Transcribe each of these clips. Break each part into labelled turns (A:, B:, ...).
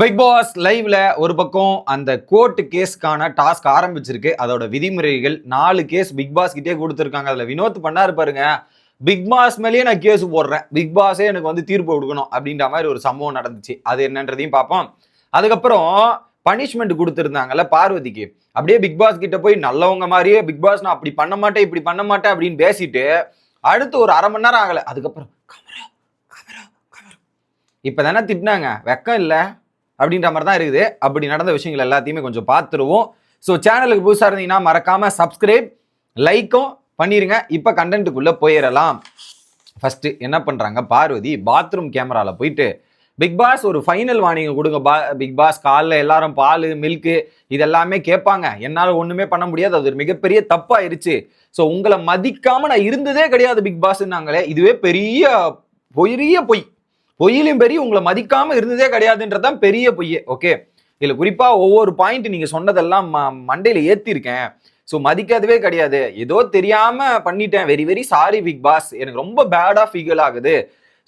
A: Big pass லைவ்ல ஒரு பக்கம் அந்த கோர்ட் கேஸ்க்கான டாஸ்க் ஆரம்பிச்சிருக்கு. அதோட விதிமுறைகள் நாலு கேஸ் பிக் பாஸ் கிட்டே கொடுத்துருக்காங்க. அதுல வினோத் பண்ணாரு பாருங்க. பிக் பாஸ் மேலேயே நான் கேஸ் போடுறேன். பிக் பாஸே எனக்கு வந்து தீர்ப்பு கொடுக்கணும் அப்படின்ற மாதிரி ஒரு சம்பவம் நடந்துச்சு. அது என்னன்றதையும் பார்ப்போம். அதுக்கப்புறம் பனிஷ்மெண்ட் கொடுத்துருந்தாங்கல்ல பார்வதிக்கு. அப்படியே பிக் பாஸ் கிட்ட போய் நல்லவங்க மாதிரியே பிக் பாஸ் நான் அப்படி பண்ண மாட்டேன் இப்படி பண்ண மாட்டேன் அப்படின்னு பேசிட்டு அடுத்து ஒரு அரை மணி நேரம் ஆகலை. அதுக்கப்புறம் இப்போ தானே திட்டினாங்க. வெக்கம் இல்லை. அப்படின்ற மாதிரி தான் இருக்குது. அப்படி நடந்த விஷயங்கள் எல்லாத்தையுமே கொஞ்சம் பார்த்துருவோம். ஸோ சேனலுக்கு புதுசாக இருந்தீங்கன்னா மறக்காமல் சப்ஸ்கிரைப் லைக்கும் பண்ணிடுங்க இப்போ கண்டென்ட்டுக்குள்ளே போயிடலாம். ஃபஸ்ட்டு என்ன பண்ணுறாங்க பார்வதி பாத்ரூம் கேமராவில் போயிட்டு பிக் பாஸ் ஒரு ஃபைனல் வார்னிங் கொடுங்க பா பிக் பாஸ் காலில் எல்லாரும் பால் மில்க்கு இதெல்லாமே கேட்பாங்க. என்னால் ஒன்றுமே பண்ண முடியாது. அது ஒரு மிகப்பெரிய தப்பாயிருச்சு. ஸோ உங்களை மதிக்காமல் நான் இருந்ததே கிடையாது பிக் பாஸ்ன்னாங்களே இதுவே பெரிய பெரிய பொய். பொய்யிலும் பெரிய உங்களை மதிக்காம இருந்ததே கிடையாதுன்றதான் பெரிய பொய்யே ஓகே இதுல குறிப்பா ஒவ்வொரு பாயிண்ட் நீங்க சொன்னதெல்லாம் ம மண்டையில ஏத்திருக்கேன். ஸோ மதிக்காதவே கிடையாது. ஏதோ தெரியாம பண்ணிட்டேன். Very very sorry big boss எனக்கு ரொம்ப பேடா ஃபீல் ஆகுது.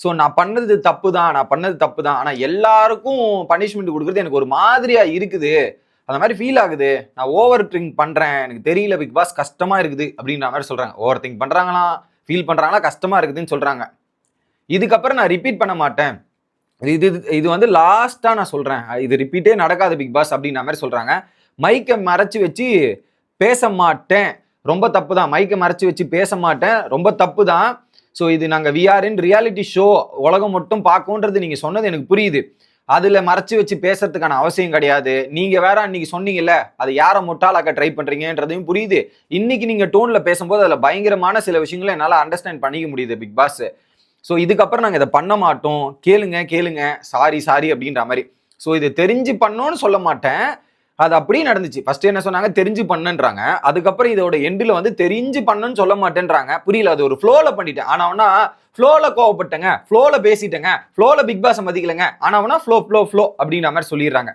A: ஸோ நான் பண்ணது தப்பு தான் நான் பண்ணது தப்பு தான் ஆனால் எல்லாருக்கும் பனிஷ்மெண்ட் கொடுக்குறது எனக்கு ஒரு மாதிரியா இருக்குது. அந்த மாதிரி ஃபீல் ஆகுது. நான் ஓவர் திங்க் பண்றேன். எனக்கு தெரியல பிக் பாஸ் கஷ்டமா இருக்குது அப்படின்ற மாதிரி சொல்றாங்க. ஓவர் திங்க் பண்றாங்களா? ஃபீல் பண்றாங்களா? கஷ்டமா இருக்குதுன்னு சொல்றாங்க. இதுக்கப்புறம் நான் ரிப்பீட் பண்ண மாட்டேன். இது இது இது வந்து லாஸ்ட்டாக நான் சொல்கிறேன் இது ரிப்பீட்டே நடக்காது பிக் பாஸ் அப்படின்ற மாதிரி சொல்கிறாங்க மைக்கை மறைச்சு வச்சு பேச மாட்டேன். ரொம்ப தப்பு தான். மைக்கை மறைச்சு வச்சு பேச மாட்டேன். ரொம்ப தப்பு தான். ஸோ இது நாங்கள் விஆர்இன் ரியாலிட்டி ஷோ உலகம் மட்டும் பார்க்கோன்றது நீங்கள் சொன்னது எனக்கு புரியுது. அதில் மறைச்சு வச்சு பேசுறதுக்கான அவசியம் கிடையாது. நீங்கள் வேற அன்னைக்கு சொன்னீங்கல்ல அதை யாரை முட்டாளாக்க ட்ரை பண்ணுறீங்கன்றதையும் புரியுது. இன்னைக்கு நீங்கள் டோனில் பேசும்போது அதில் பயங்கரமான சில விஷயங்களை என்னால் அண்டர்ஸ்டாண்ட் பண்ணிக்க முடியுது பிக் பாஸ் ஸோ இதுக்கப்புறம் நாங்கள் இதை பண்ண மாட்டோம். கேளுங்க கேளுங்க. சாரி சாரி அப்படின்ற மாதிரி. ஸோ இது தெரிஞ்சு பண்ணோன்னு சொல்ல மாட்டேன். அது அப்படியே நடந்துச்சு. ஃபர்ஸ்ட் என்ன சொன்னாங்க? தெரிஞ்சு பண்ணுன்றாங்க. அதுக்கப்புறம் இதோட எண்டில் வந்து தெரிஞ்சு பண்ணுன்னு சொல்ல மாட்டேன்றாங்க. புரியல அது ஒரு ஃப்ளோவில் பண்ணிட்டேன். ஆனவனா ஃப்ளோவில் கோவப்பட்டேங்க. ஃப்ளோவில் பேசிட்டேங்க. ஃப்ளோவில் பிக் பாஸ் மதிக்கலைங்க. ஆனவனா ஃப்ளோ ஃப்ளோ ஃப்ளோ அப்படின்ற மாதிரி சொல்லிடுறாங்க.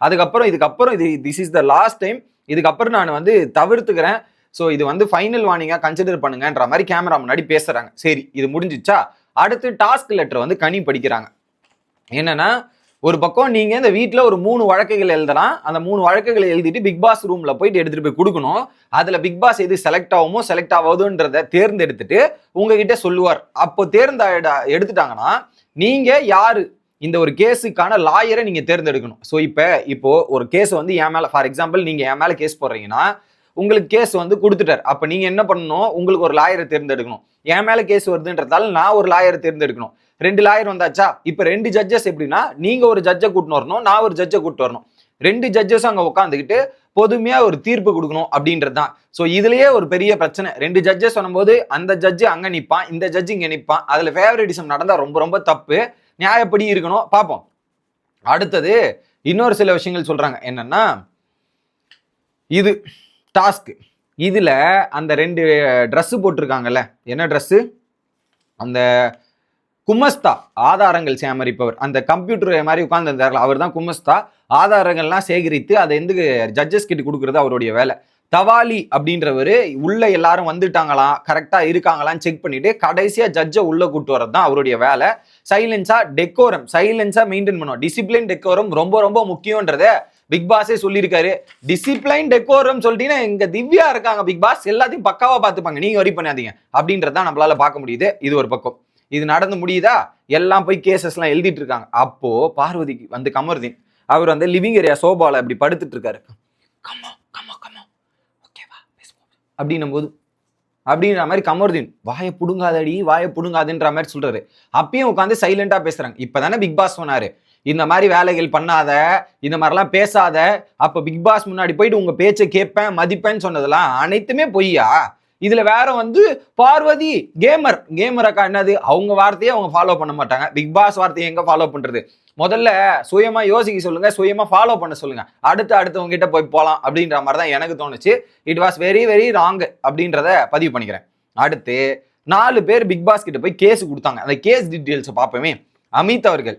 A: அதுக்கப்புறம் இதுக்கப்புறம் இது this is the last time இதுக்கப்புறம் நான் வந்து தவிர்த்துக்கிறேன். ஸோ இது வந்து ஃபைனல் வார்னிங்காக கன்சிடர் பண்ணுங்கன்ற மாதிரி கேமரா முன்னாடி பேசுகிறாங்க சரி இது முடிஞ்சிச்சா? அடுத்து டாஸ்க் லெட்டர் வந்து கனி படிக்கிறாங்க. என்னன்னா ஒரு பக்கம் நீங்க இந்த வீட்டில் ஒரு மூணு வழக்குகள் எழுதலாம். அந்த மூணு வழக்குகளை எழுதிட்டு பிக் பாஸ் ரூம்ல போயிட்டு எடுத்துட்டு போய் கொடுக்கணும். அதுல பிக் பாஸ் எது செலக்ட் ஆகுமோ செலக்ட் ஆகாதுன்றத தேர்ந்தெடுத்துட்டு உங்ககிட்ட சொல்லுவார். அப்போ தேர்ந்த எடுத்துட்டாங்கன்னா நீங்க யாரு? இந்த ஒரு கேஸுக்கான லாயரை நீங்க தேர்ந்தெடுக்கணும். ஸோ இப்போ இப்போ ஒரு கேஸ் வந்து என் மேல ஃபார் எக்ஸாம்பிள் நீங்க என் மேல கேஸ் போடுறீங்கன்னா உங்களுக்கு கேஸ் வந்து கொடுத்துட்டார். அப்போ நீங்கள் என்ன பண்ணணும்? உங்களுக்கு ஒரு லாயரை தேர்ந்தெடுக்கணும். என் மேலே கேஸ் வருதுன்றதால நான் ஒரு லாயரை தேர்ந்தெடுக்கணும். ரெண்டு லாயர் வந்தாச்சா? இப்போ ரெண்டு ஜட்ஜஸ் எப்படின்னா நீங்கள் ஒரு ஜட்ஜை கூட்டின்னு வரணும் நான் ஒரு ஜட்ஜை கூட்டிட்டு வரணும். ரெண்டு ஜட்ஜஸும் அங்கே உட்காந்துக்கிட்டு பொதுமையாக ஒரு தீர்ப்பு கொடுக்கணும் அப்படின்றது தான் ஸோ இதுலேயே ஒரு பெரிய பிரச்சனை. ரெண்டு ஜட்ஜஸ் வரும்போது அந்த ஜட்ஜு அங்கே நிற்பான் இந்த ஜட்ஜு இங்கே நிற்பான் அதில் ஃபேவரட்டிசம் நடந்தால் ரொம்ப ரொம்ப தப்பு. நியாயப்படி இருக்கணும். பார்ப்போம் அடுத்தது இன்னொரு சில விஷயங்கள் சொல்கிறாங்க என்னென்னா இது டாஸ்க். இதில் அந்த ரெண்டு ட்ரெஸ்ஸு போட்டிருக்காங்கல்ல என்ன ட்ரெஸ்ஸு அந்த குமஸ்தா ஆதாரங்கள் சேமரிப்பவர் அந்த கம்ப்யூட்டர் மாதிரி உட்காந்துருந்தார் அவர் தான் குமஸ்தா. ஆதாரங்கள்லாம் சேகரித்து அதை எந்த ஜட்ஜஸ் கிட்ட கொடுக்குறது அவருடைய வேலை. தவாலி அப்படின்றவர் உள்ள எல்லாரும் வந்துட்டாங்களாம் கரெக்டாக இருக்காங்களான்னு செக் பண்ணிட்டு கடைசியாக ஜட்ஜை உள்ளே கூட்டு வரது தான் அவருடைய வேலை. சைலன்ஸாக டெக்கோரம் சைலன்ஸாக மெயின்டைன் பண்ணுவோம் டிசிப்ளின் டெக்கோரம் ரொம்ப ரொம்ப முக்கியன்றதை பிக் பாஸே சொல்லியிருக்காரு. டிசிப்ளைன் டெக்கோரம் சொல்லிட்டீங்கன்னா இங்க திவ்யா இருக்காங்க பிக் பாஸ் எல்லாத்தையும் பக்காவா பார்த்துப்பாங்க. நீங்க வரி பண்ணாதீங்க. அப்படின்றத நம்மளால பார்க்க முடியுது. இது ஒரு பக்கம். இது நடந்து முடியுதா? எல்லாம் போய் கேசஸ் எல்லாம் எழுதிட்டு இருக்காங்க. அப்போ பார்வதிக்கு வந்து கமருதீன். அவர் வந்து லிவிங் ஏரியா சோபால இப்படி படுத்துட்டு இருக்காரு. கமா கம்மா ஓகேவா அப்படின்னும் போது அப்படின்ற மாதிரி கமருதீன் வாயை புடுங்காதடி வாயை புடுங்காதுன்ற மாதிரி சொல்றாரு. அப்பயும் உட்காந்து சைலண்டா பேசுறாங்க. இப்பதானே பிக் பாஸ் சொன்னாரு. இந்த மாதிரி வேலைகள் பண்ணாத இந்த மாதிரிலாம் பேசாத அப்போ பிக் பாஸ் முன்னாடி போயிட்டு உங்கள் பேச்சை கேட்பேன் மதிப்பேன்னு சொன்னதெல்லாம் அனைத்துமே பொய்யா? இதுல வேற வந்து பார்வதி கேமர் கேமர் அக்கா என்னது? அவங்க வார்த்தையை அவங்க ஃபாலோ பண்ண மாட்டாங்க. பிக் பாஸ் வார்த்தையை எங்க ஃபாலோ பண்றது? முதல்ல சுயமா யோசிக்க சொல்லுங்க சுயமா ஃபாலோ பண்ண சொல்லுங்க. அடுத்து அடுத்தவங்க கிட்ட போய் போகலாம் அப்படின்ற மாதிரி தான் எனக்கு தோணுச்சு. It was very very wrong அப்படின்றத பதிவு பண்ணிக்கிறேன். அடுத்து நாலு பேர் பிக் பாஸ் கிட்ட போய் கேஸ் கொடுத்தாங்க. அந்த கேஸ் டீட்டெயில்ஸை பார்ப்போமே. அமித் அவர்கள்.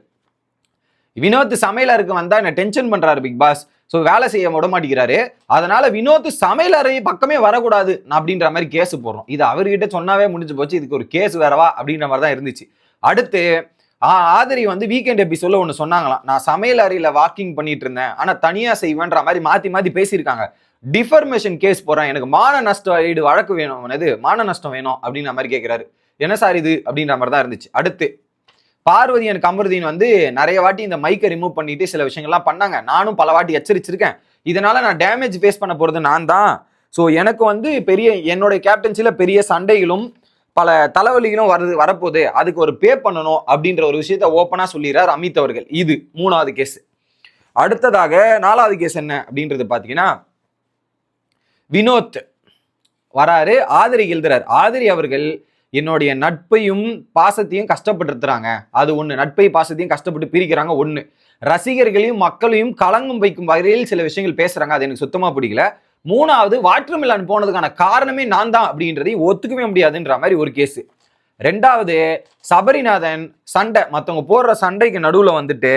A: வினோத் சமையலருக்கு வந்தா என்ன டென்ஷன் பண்றாரு பிக் பாஸ் ஸோ வேலை செய்ய விட மாட்டேங்கிறாரு. அதனால வினோத் சமையலறை பக்கமே வரக்கூடாது அப்படின்ற மாதிரி கேஸ் போடுறோம். இது அவர்கிட்ட சொன்னாவே முடிஞ்சு போச்சு இதுக்கு ஒரு கேஸ் வேறவா அப்படின்ற மாதிரி தான் இருந்துச்சு. அடுத்து ஆ- வந்து வீக்கெண்ட் எபிசோட்ல ஒன்று சொன்னாங்களாம். நான் சமையல் அறையில் வாக்கிங் பண்ணிட்டு இருந்தேன். ஆனால் தனியாக செய்வேன்ற மாதிரி மாற்றி மாற்றி பேசியிருக்காங்க. டிஃபர்மேஷன் கேஸ் போகிறேன் எனக்கு மான நஷ்ட ஈடு வழக்கு வேணும். இது மான நஷ்டம் வேணும் அப்படின்ற மாதிரி கேட்குறாரு என்ன சார் இது? அப்படின்ற மாதிரி தான் இருந்துச்சு. அடுத்து பார்வதி எனக்கு அமருதீன் வந்து நிறைய வாட்டி இந்த மைக்கை ரிமூவ் பண்ணிட்டு சில விஷயங்கள்லாம் பண்ணாங்க. நானும் பல வாட்டி எச்சரிச்சிருக்கேன். இதனால நான் டேமேஜ் ஃபேஸ் பண்ண போறது நான் தான் ஸோ எனக்கு வந்து பெரிய என்னுடைய கேப்டன்சியில் பெரிய சண்டைகளும் பல தலைவலிகளும் வருது வரப்போகுது. அதுக்கு ஒரு பே பண்ணணும் அப்படின்ற ஒரு விஷயத்த ஓப்பனாக சொல்லிடுறார் அமித் அவர்கள். இது மூணாவது கேஸ் அடுத்ததாக நாலாவது கேஸ் என்ன அப்படின்றது பார்த்தீங்கன்னா வினோத் வராரு ஆதிரி எழுதுறார். ஆதிரி அவர்கள் என்னுடைய நட்பையும் பாசத்தையும் கஷ்டப்பட்டுருக்குறாங்க. அது ஒன்று நட்பை பாசத்தையும் கஷ்டப்பட்டு பிரிக்கிறாங்க ஒன்று ரசிகர்களையும் மக்களையும் கலங்கும் வைக்கும் வகையில் சில விஷயங்கள் பேசுகிறாங்க அது எனக்கு சுத்தமாக பிடிக்கல மூணாவது வாட்ருமில்லான் போனதுக்கான காரணமே நான் தான் அப்படின்றதை ஒத்துக்கவே முடியாதுன்ற மாதிரி ஒரு கேஸ் ரெண்டாவது சபரிநாதன் சண்டை. மற்றவங்க போடுற சண்டைக்கு நடுவில் வந்துட்டு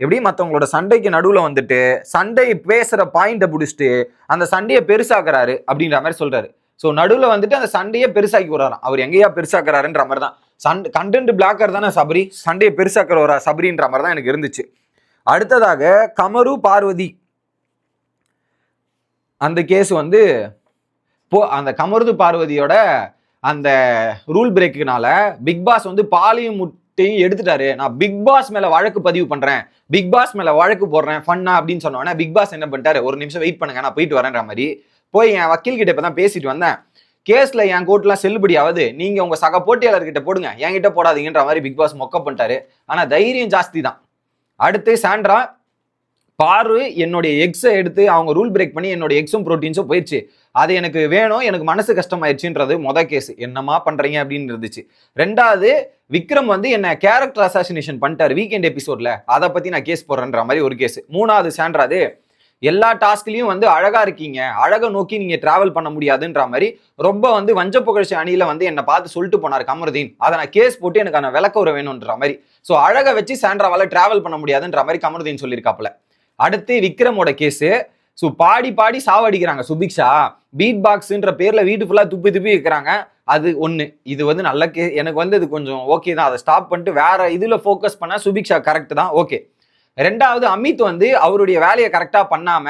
A: எப்படி மற்றவங்களோட சண்டைக்கு நடுவில் வந்துட்டு சண்டை பேசுகிற பாயிண்ட்டை பிடிச்சிட்டு அந்த சண்டையை பெருசாக்குறாரு அப்படின்ற மாதிரி சொல்கிறாரு ஸோ நடுவில் வந்துட்டு அந்த சண்டையே பெருசாக்கி விடுறாராம். அவர் எங்கேயா பெருசாக்குறாருன்ற மாதிரி தான். சண்டை கண்டென்ட் பிளாக்கர் தானே சபரி. சண்டையை பெருசாக்குறவரா சபரின்ற மாதிரி தான் எனக்கு இருந்துச்சு. அடுத்ததாக கமரு பார்வதி. அந்த கேஸ் வந்து போ அந்த கமருது பார்வதியோட அந்த ரூல் பிரேக்குனால பிக் பாஸ் வந்து பாலையும் முட்டையும் எடுத்துட்டாரு. நான் பிக் பாஸ் மேல வழக்கு பதிவு பண்றேன். பிக் பாஸ் மேல வழக்கு போடுறேன். ஃபன்னா அப்படின்னு சொன்னோன்னே பிக் பாஸ் என்ன பண்ணிட்டாரு? ஒரு நிமிஷம் வெயிட் பண்ணுங்க நான் போயிட்டு வரேன்ற மாதிரி போய் என் வக்கீல் கிட்ட இப்பதான் பேசிட்டு வந்தேன். கேஸில் என் கோர்ட்லாம் செல்லுபடி ஆகுது நீங்கள் உங்கள் சக போட்டியாளர்கிட்ட போடுங்க. என்கிட்ட போடாதீங்கன்ற மாதிரி பிக் பாஸ் மொக்க பண்ணிட்டாரு. ஆனால் தைரியம் ஜாஸ்தி தான். அடுத்து சாண்ட்ரா பாரு என்னுடைய எக்ஸை எடுத்து அவங்க ரூல் பிரேக் பண்ணி என்னுடைய எக்ஸும் ப்ரோட்டீன்ஸும் போயிடுச்சு அது எனக்கு வேணும் எனக்கு மனசு கஷ்டமாயிடுச்சுன்றது மொத கேஸ் என்னமா பண்ணுறீங்க அப்படின்னு இருந்துச்சு. ரெண்டாவது விக்ரம் வந்து என்ன கேரக்டர் அசாசினேஷன் பண்ணிட்டார் வீக்கெண்ட் எபிசோடில் அதை பற்றி நான் கேஸ் போடுறேன்ற மாதிரி ஒரு கேஸ் மூணாவது சான்றாது எல்லா டாஸ்க்லையும் வந்து அழகா இருக்கீங்க. அழகை நோக்கி நீங்க டிராவல் பண்ண முடியாதுன்ற மாதிரி ரொம்ப வந்து வஞ்ச புகழ்ச்சி அணியில வந்து என்னை பார்த்து சொல்லிட்டு போனார் கமருதீன். அதை நான் கேஸ் போட்டு எனக்கு அந்த விளக்க உரை வேணும்ன்ற மாதிரி. ஸோ அழகை வச்சு சாண்ட்ராவால டிராவல் பண்ண முடியாதுன்ற மாதிரி கமருதீன் சொல்லியிருக்காப்புல. அடுத்து விக்ரமோட கேஸ் ஸோ பாடி பாடி சாவடிக்கிறாங்க சுபிக்ஷா. பீட் பாக்ஸுன்ற பேர்ல வீட்டு ஃபுல்லா துப்பி துப்பி வைக்கிறாங்க அது ஒண்ணு. இது வந்து நல்ல கே எனக்கு வந்து இது கொஞ்சம் ஓகே தான். அதை ஸ்டாப் பண்ணிட்டு வேற இதுல ஃபோக்கஸ் பண்ணா சுபிக்ஷா கரெக்ட் தான். ஓகே ரெண்டாவது அமித் வந்து அவருடைய வேலையை கரெக்டாக பண்ணாம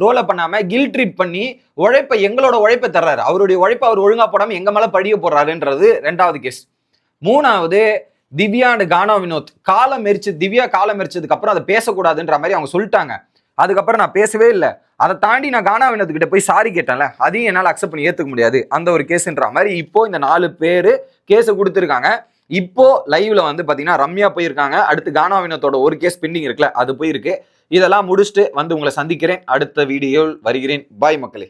A: ரோலை பண்ணாம கில் ட்ரீட் பண்ணி உழைப்பை எங்களோட உழைப்பை தர்றாரு. அவருடைய உழைப்பை அவர் ஒழுங்கா போடாமல் எங்க மேலே படிய போடுறாருன்றது ரெண்டாவது கேஸ் மூணாவது திவ்யா அண்ட் கானா வினோத். காலம் எரிச்சு திவ்யா காலம் எரிச்சதுக்கு அப்புறம் அதை பேசக்கூடாதுன்ற மாதிரி அவங்க சொல்லிட்டாங்க. அதுக்கப்புறம் நான் பேசவே இல்லை. அதை தாண்டி நான் கானா வினோத் கிட்ட போய் சாரி கேட்டேன்ல. அதையும் என்னால் அக்செப்ட் பண்ணி ஏற்றுக்க முடியாது. அந்த ஒரு கேஸுன்ற மாதிரி இப்போ இந்த நாலு பேர் கேஸை கொடுத்துருக்காங்க. இப்போ லைவ்ல வந்து பாத்தீங்கன்னா ரம்யா போயிருக்காங்க. அடுத்து கானாவினத்தோட ஒரு கேஸ் பெண்டிங் இருக்குல்ல அது போயிருக்கு. இதெல்லாம் முடிச்சுட்டு வந்து உங்களை சந்திக்கிறேன். அடுத்த வீடியோவில் வருகிறேன். பாய் மக்களே.